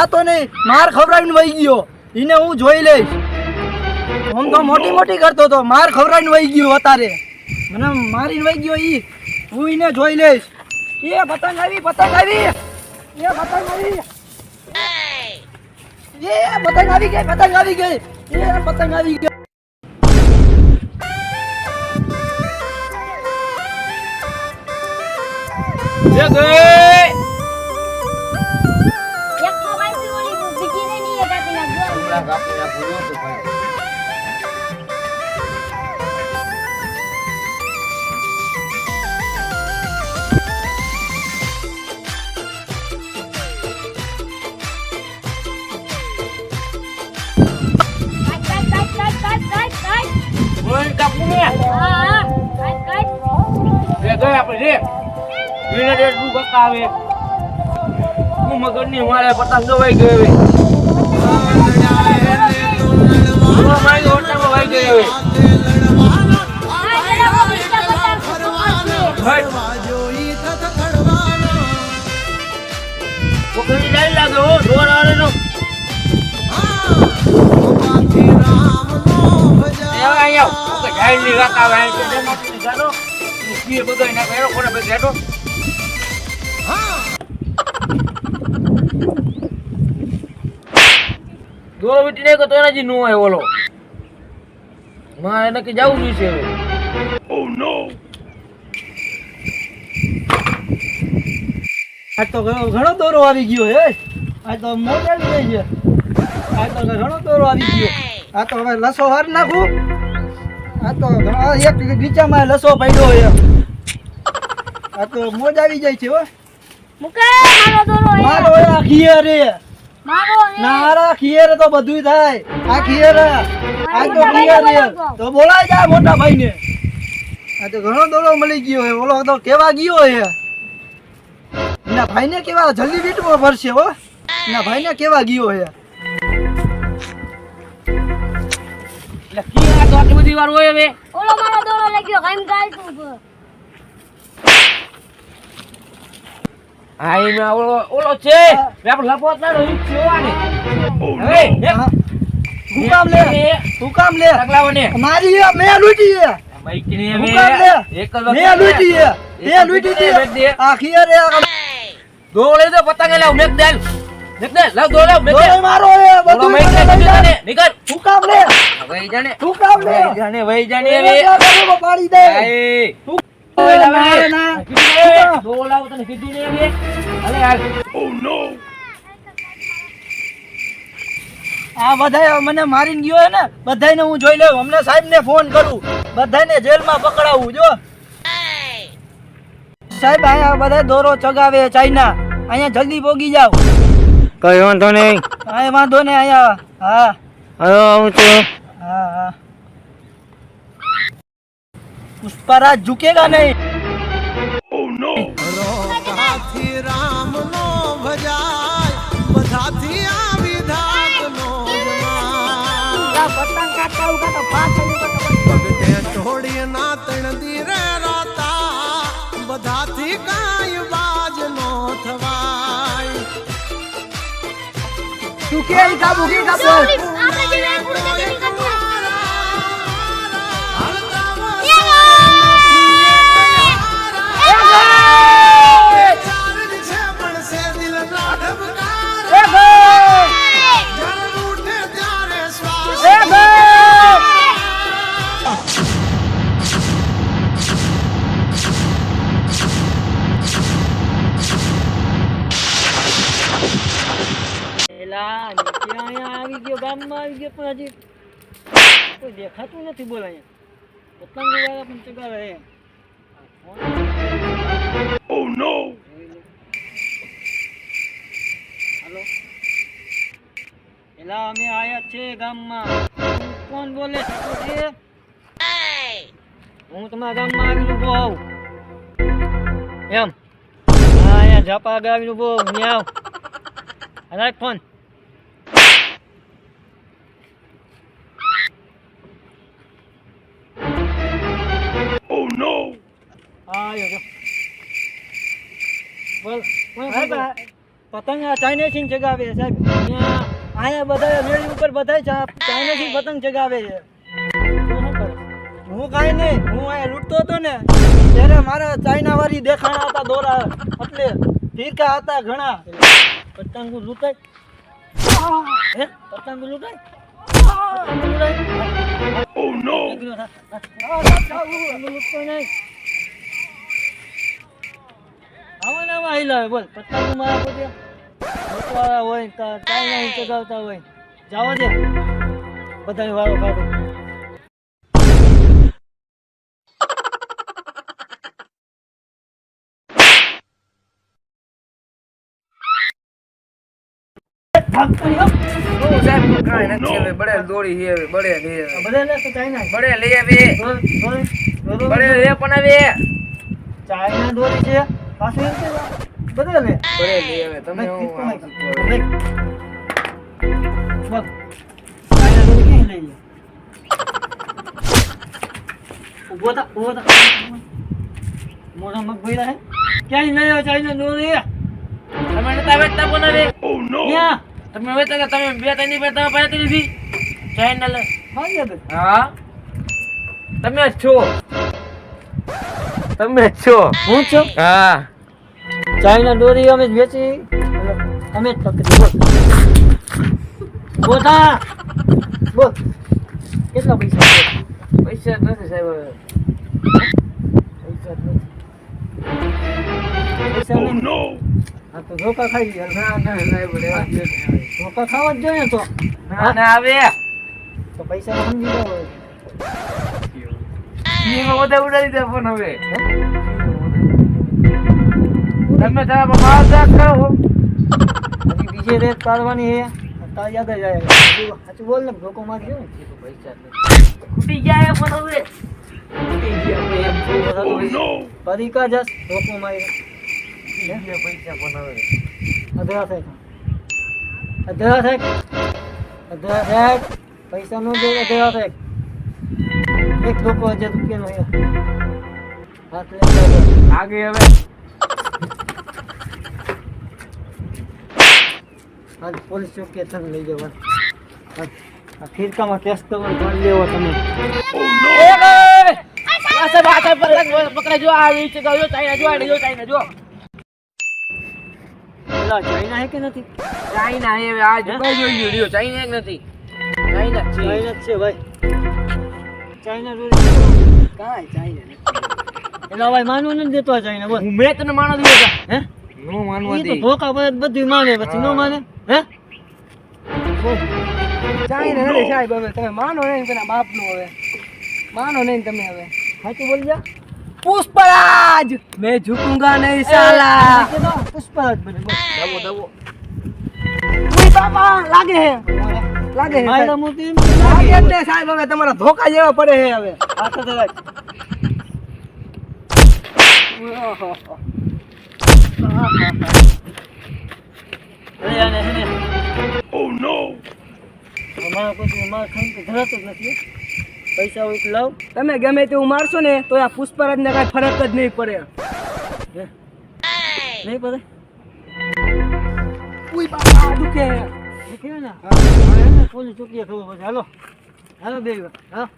આ નહીં. માર ખવડાવીને વહી ગયો. એને હું જોઈ લઈશ. હું તો મોટી મોટી કરતો તો માર ખવડાવીને વહી ગયો અત્યારે. મને મારીને વહી ગયો ઈ. હું એને જોઈ લઈશ. એ પતંગ આવી પતંગ આવી. એ પતંગ આવી. એ પતંગ આવી ગઈ, પતંગ આવી ગઈ. પતંગ આવી ગઈ રે. એને રે નું બકાવે હું મગજની મારે પતંગ દવાઈ ગઈ પકડી જાય લાગે હો. દોર આવે નો એ દોરો વીટી નાખ્યો તો એનાથી નો હોય ઓલો. મારે નક્કી જવું જોઈશે હવે. આ તો ઘણો દોરો આવી ગયો હે? આ તો મોટા જ થઈ ગયો આ તો ઘણો દોરો આવી ગયો. આ તો હવે લસો હાર નાખું. આ તો એક ગીચામાં લસો પડ્યો છે આ તો મોજ આવી જાય છે હો. મુકે મારો દોરો. મારો આખી રે. નારા ખીયર તો બધું થાય. આ ખીયર આ તો ખીયર તો બોલાય જા મોટા ભાઈ ને આ તો ઘણો દોડો મળી ગયો હે. ઓલો તો કેવા ગયો હે. ના ભાઈ ને કેવા જલ્દી વીટમાં ભરશે હો. ના ભાઈ ને કેવા ગયો હે. એટલે આ તો આટલી બધી વાર હોય હવે. ઓલો મારો દોડો લાગ્યો ગયો ગાલ ચાલતું ઓલો છે. આપણે લપોત ના રહ્યું છે આને હવે ને હા. તું કામ લે. તું કામ લે. પગલાઓને મારી મેં લૂંટી હે હવે કામ લે. એક જ મેં લૂંટી હે તે લૂંટી વખત દે દે. આ ખીયર હે આ દોડે તો પતંગ લાવ મેક દે. મેક દે. લાવ લાવ મેક દે. દોરો મારો હે બધું મેક દે મને લઈ જા. તને. નીકળ. તું કામ લે. વઈ જાને તું કામ લે. જાને વઈ જાને કરું, પાડી દે. તું આ બધાય મને મારીને ગયો હે ને બધાને હું જોઈ લઉં. હમણાં સાહેબને ફોન કરું. બધાયને જેલમાં પકડાવું જો. સાહેબ અહીંયા બધા દોરો ચગાવે ચાઇના. અહીંયા જલ્દી પોગી જાવ કઈ વાંધો નહીં. અહીંયા વાંધો નહીં અહીંયા. હા. હા હું છું હા હા પુષ્પરાજ ઝુકેગા નહીં લોકાથી રામનો ભજાય બધાથી આ વિધાતનો જમાય. પતંગ કાઢતા ઊભા તો પાછળ પગટે ટોળી ના તણ દીરે રાતા બધાથી કાંઈ બાજ નો થવાય આવી ગયો ગામમાં આવી ગયો પણ હજી કોઈ દેખાતું નથી બોલ અહીંયા પતંગ વાળા પણ ચગાવે છે હાલો એલા અમે આયા છે ગામમાં. કોણ બોલે? છે હું તમારા ગામમાં આવીને ઊભો આવું. એમ? હા અહીંયા ઝાપા આવીને ઊભો ત્યાં આવ. રાખ ફોન. જો બોલ બોલ, બોલ, બોલ. પતંગ આ ચાઇનીઝ ચગાવે છે સાહેબ અહીંયા બધા રેડી ઉપર બધા ચાઇનીઝ પતંગ ચગાવે છે? હું કાંઈ નહીં હું અહીંયા લૂંટતો હતો ને ત્યારે મારા ચાઇના વાળી દેખાણા હતા દોરા એટલે ફીરકા હતા ઘણા પતંગ લૂંટાય હે પતંગ લૂંટાય Oh no! આવા ને આવા હિલાવે બોલ. પતંગ મારા પોતે લૂંટવાળા હોય ને કા- ચાઇના હિંચો ચગાવતા હોય. જાવા દે. બધાને વાળો કાઢો. કાંઈ બળે છે લે લઈ આવી. પણ હવે ચાઇના દોરી છે. પાછું એમ છે? તમે? ભાઈ. લઈ ભર્યા હે? ક્યાંય નહીં આવે ચાઇના તમે હવે તમે તમે બે ત્રણની બે તમે પાડતી નથી. ચેનલ ભાગ્યા હા તમે છો. તમે જ છો? હું છું? હા. ચાઇના દોરી અમે જ વેચી. અમે જ પકડી. બોલ. બોતા બો કેટલા પૈસા? પૈસા નથી સાહેબ પૈસા નથી. પૈસા નહીં? હા તો ધોકા ખાઈ ગયા. ના ના. ધોકા ખાવા જ જોઈએ તો? ના ના આવે તો પૈસા સમજી જાવ એમાં બધા ઉડાડી દે ફોન હવે તમે તારા બાપ જાત કરો હજી બીજી રેત કાઢવાની છે તાર યાદ જ આવે સાચું સાચું બોલ ને ધોકો મારી ગયો ને પૈસા જ નથી. ખૂટી ગયા પણ હવે ખૂટી ગયા પણ એમ થોડું હતું. ફરી કા જસ ધોકો મારી ખૂટી ગયા પૈસા પણ હવે અધરા થાય અધરા થાય અધરા થાય પૈસા નો દે અધરા થાય એક ધોકો હજાર રૂપિયાનો છે હાથ લઈ જાજો. આગે હવે. આજ પોલીસ ચોકી તમે લઈ જવા ફિરકામાં કેસ તમારે ભરી લેવો તમે. પકડાજો આ રીત જો ચાઇના જો આ જો. ચાઇના જો ચાઇના હે કે નથી? ચાઇના હે આ જો જોઈ ચાઇના નથી? ચાઇના છે. ચાઇના છે ભાઈ. ચાઇના કાંઈ ચાઇના નથી ભાઈ માનવું નથી દેતો ચાઇના બોલ મેં તને માણસ દીધો હે નો માનવા ઈ તો દે ધોકા પર બધું માને પછી નો માને હે સાહેબ હવે તમે માનો નહીં તેના બાપનું હવે માનો નહીં તમે હવે સાચું બોલ જા પુષ્પરાજ મેં ઝુકુંગા નહીં સાલા પુષ્પરાજ બને દબો દબો બાપા લાગે હે લાગે લાગે. સાહેબ હવે તમારા ધોકા જેવા પડે હે હવે. આ તો જરાક. નો અમારા કોઈ મારા ખાઈને તો ધરાતો જ નથી. પૈસા હોય તો લાવ. તમે ગમે તેવું મારશો ને તો આ પુષ્પરાજ ને કઈ ફરક જ નહીં પડે. નહીં પડે? ઉઈ બાપા દુખે. દેખ્યું ને? પોલીસ ચોકીએ ખબર પડે. હાલો. હાલો બે હા.